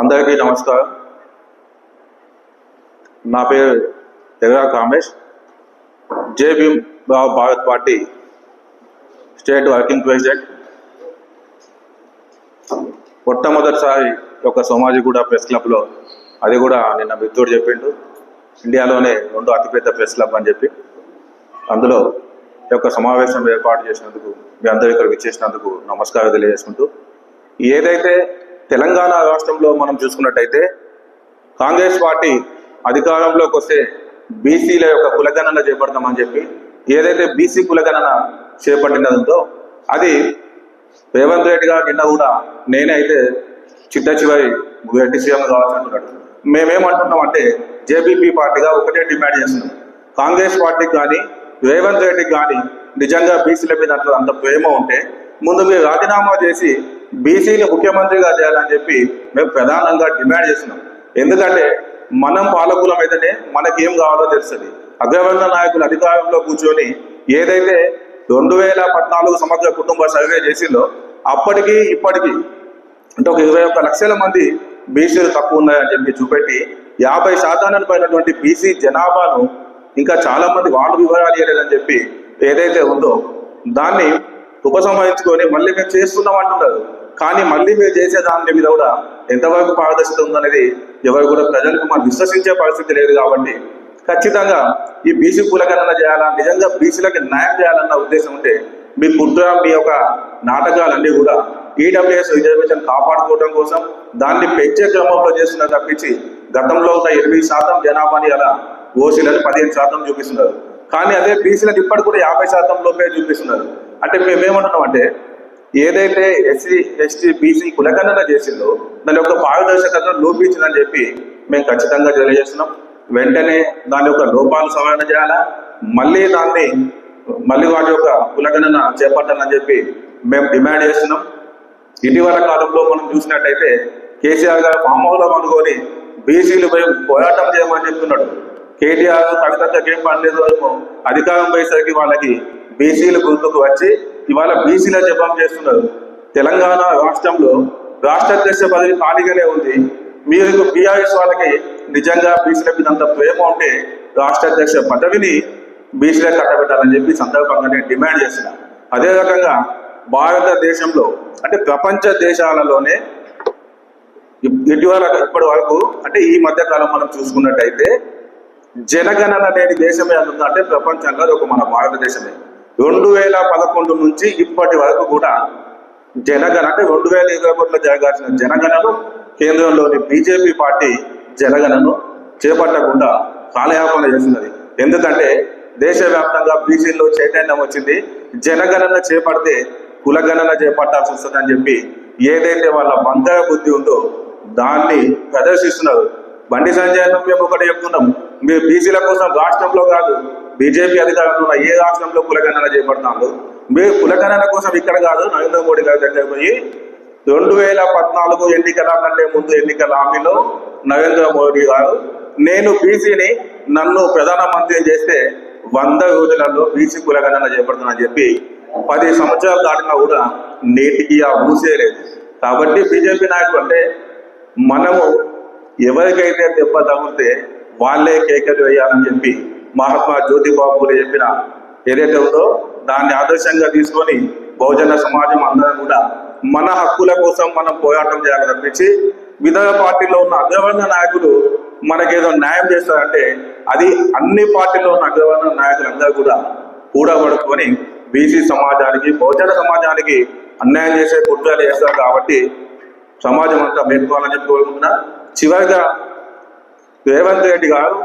అందరికీ నమస్కారం. నా పేరు ఎగరా Kamesh JB Bheem Bharat party state working president. మొట్టమొదటిసారి ఒక సోమాజిగూడ ప్రెస్ క్లబ్లో అది కూడా నిన్న మిత్రుడు చెప్పిండు. ఇండియాలోనే రెండు అతిపెద్ద ప్రెస్ క్లబ్ అని చెప్పి. అందులో ఈ యొక్క సమావేశం ఏర్పాటు చేసినందుకు మీ అందరూ ఇక్కడ విచ్చేసినందుకు నమస్కారం తెలియజేసుకుంటూ. ఏదైతే తెలంగాణ రాష్ట్రంలో మనం చూసుకున్నట్టయితే కాంగ్రెస్ పార్టీ అధికారంలోకి వస్తే బీసీల యొక్క కులగణన చేపడతామని చెప్పి ఏదైతే బీసీ కులగణన చేపట్టినదో అది రేవంత్ రెడ్డి గారు నిన్న కూడా నేనే అయితే చిట్ట చివరి రెడ్డి సీఎం కావాల్సి అంటున్నాడు మేమేమంటున్నాం అంటే జేబీపీ పార్టీగా ఒకటే డిమాండ్ చేస్తున్నాం. కాంగ్రెస్ పార్టీకి కానీ రేవంత్ రెడ్డికి కానీ నిజంగా బీసీల మీద అంత అంత ప్రేమ ఉంటే ముందు మీరు రాజీనామా చేసి బీసీని ముఖ్యమంత్రిగా చేయాలని చెప్పి మేము ప్రధానంగా డిమాండ్ చేస్తున్నాం. ఎందుకంటే మనం పాలకులం అయితేనే మనకి ఏం కావాలో తెలుస్తుంది. అగ్రవర్ణ నాయకులు అధికారంలో కూర్చొని ఏదైతే రెండు వేల పద్నాలుగు సమగ్ర కుటుంబ సర్వే చేసిందో అప్పటికి ఇప్పటికి అంటే ఒక ఇరవై ఒక్క లక్షల మంది బీసీలు తక్కువ ఉన్నాయని చెప్పి చూపెట్టి యాభై శాతానికి పైనటువంటి బీసీ జనాభాను ఇంకా చాలా మంది వాళ్ళు వివరాలు ఇవ్వలేదని చెప్పి ఏదైతే ఉందో దాన్ని ఉపసంహరించుకొని మళ్ళీ మేము చేస్తున్నాం అంటున్నారు. కానీ మళ్ళీ మీరు చేసే దాని మీద కూడా ఎంతవరకు పారదర్శకత ఉందనేది ఎవరు కూడా ప్రజలకు మనం విశ్వసించే పరిస్థితి లేదు కాబట్టి ఖచ్చితంగా ఈ బీసీ కులగణన చేయాలా నిజంగా బీసీలకు న్యాయం చేయాలన్న ఉద్దేశం ఉంటే మీ కుట్ర మీ యొక్క నాటకాలన్నీ కూడా ఈడబ్ల్యూఎస్ రిజర్వేషన్ కాపాడుకోవడం కోసం దాన్ని పెంచే క్రమంలో చేస్తున్నారు తప్పించి గతంలో ఉన్న ఎనిమిది శాతం జనాభాని అలా ఓసీలను పదిహేను శాతం చూపిస్తున్నారు. కానీ అదే బీసీలకు ఇప్పటికి కూడా యాభై శాతం లోపే చూపిస్తున్నారు. అంటే మేమేమంటున్నామంటే ఏదైతే ఎస్సీ ఎస్టీ బీసీ కులగణన చేసిందో దాని యొక్క పారదర్శకతను లోపించిందని చెప్పి మేము ఖచ్చితంగా తెలియజేస్తున్నాం. వెంటనే దాని యొక్క లోపాలు సవరణ చేయాలా? మళ్ళీ దాన్ని మళ్ళీ వాటి యొక్క కులగణన చేపట్టాలని చెప్పి మేము డిమాండ్ చేస్తున్నాం. ఇటీవల కాలంలో మనం చూసినట్టయితే కేసీఆర్ గారు ఫామ్ హౌస్లో అనుకొని బీసీలు పోయి పోరాటం చేయమని చెప్తున్నాడు. కేటీఆర్ కవితకు ఏం పనిలేదు ఏమో అధికారం పోయేసరికి వాళ్ళకి బీసీలు గుర్తుకు వచ్చి ఇవాళ బీసీల జపం చేస్తున్నారు. తెలంగాణ రాష్ట్రంలో రాష్ట్ర అధ్యక్ష పదవి ఖాళీగానే ఉంది. మీరు బీఆర్ఎస్ వాళ్ళకి నిజంగా బీసీల మీద అంత ప్రేమ ఉంటే రాష్ట్ర అధ్యక్ష పదవిని బీసీలో కట్టబెట్టాలని చెప్పి సందర్భంగా నేను డిమాండ్ చేసిన అదే రకంగా భారతదేశంలో అంటే ప్రపంచ దేశాలలోనే ఇటీవల ఇప్పటి వరకు అంటే ఈ మధ్య కాలం మనం చూసుకున్నట్టయితే జనగణన లేని దేశమే అంటే ప్రపంచంలో ఒక మన భారతదేశమే. రెండు వేల పదకొండు నుంచి ఇప్పటి వరకు కూడా జనగణ అంటే రెండు వేల ఇరవై ఒకటిలో జరగాల్సిన జనగణను కేంద్రంలోని బీజేపీ పార్టీ జనగణను చేపట్టకుండా కాలయాపన చేస్తున్నది. ఎందుకంటే దేశవ్యాప్తంగా బీసీలో చైతన్యం వచ్చింది. జనగణన చేపడితే కులగణన చేపట్టాల్సి వస్తుందని చెప్పి ఏదైతే వాళ్ళ బంగారు బుద్ధి ఉందో దాన్ని ప్రదర్శిస్తున్నారు. బండి సంజయ్ మేము ఒకటి చెప్తున్నాం. మీరు బీసీల కోసం రాష్ట్రంలో కాదు బీజేపీ అధికారంలో ఉన్న ఏ రాష్ట్రంలో కులగణన చేపడతాము మీరు కులగణన కోసం ఇక్కడ కాదు నరేంద్ర మోడీ గారి దగ్గర పోయి రెండు వేల పద్నాలుగు ఎన్నికల కంటే ముందు ఎన్నికల హామీలో నరేంద్ర మోడీ గారు నేను బీసీని నన్ను ప్రధానమంత్రి చేస్తే వంద రోజులలో బీసీ కులగణన చేపడుతున్నానని చెప్పి పది సంవత్సరాలు దాటినా కూడా నేటికి ఆ ఊసే లేదు. కాబట్టి బీజేపీ నాయకులు అంటే మనము ఎవరికైతే దెబ్బ తగిలితే వాళ్ళే కేకలు వేయాలని చెప్పి మహాత్మా జ్యోతిబాబు పూలే చెప్పిన ఏదైతే ఉందో దాన్ని ఆదర్శంగా తీసుకొని బహుజన సమాజం అందరం కూడా మన హక్కుల కోసం మనం పోరాటం చేయాలి తప్పించి వివిధ పార్టీలో ఉన్న అగ్రవర్ణ నాయకులు మనకేదో న్యాయం చేస్తారంటే అది అన్ని పార్టీలో ఉన్న అగ్రవర్ణ నాయకులు అందరూ కూడా కూడబడుకొని బీసీ సమాజానికి బహుజన సమాజానికి అన్యాయం చేసే కుట్రలు చేస్తారు కాబట్టి సమాజం అంతా మేల్కోవాలని చెప్పి కోరుకుంటున్నా. చివరిగా రేవంత్ రెడ్డి గారు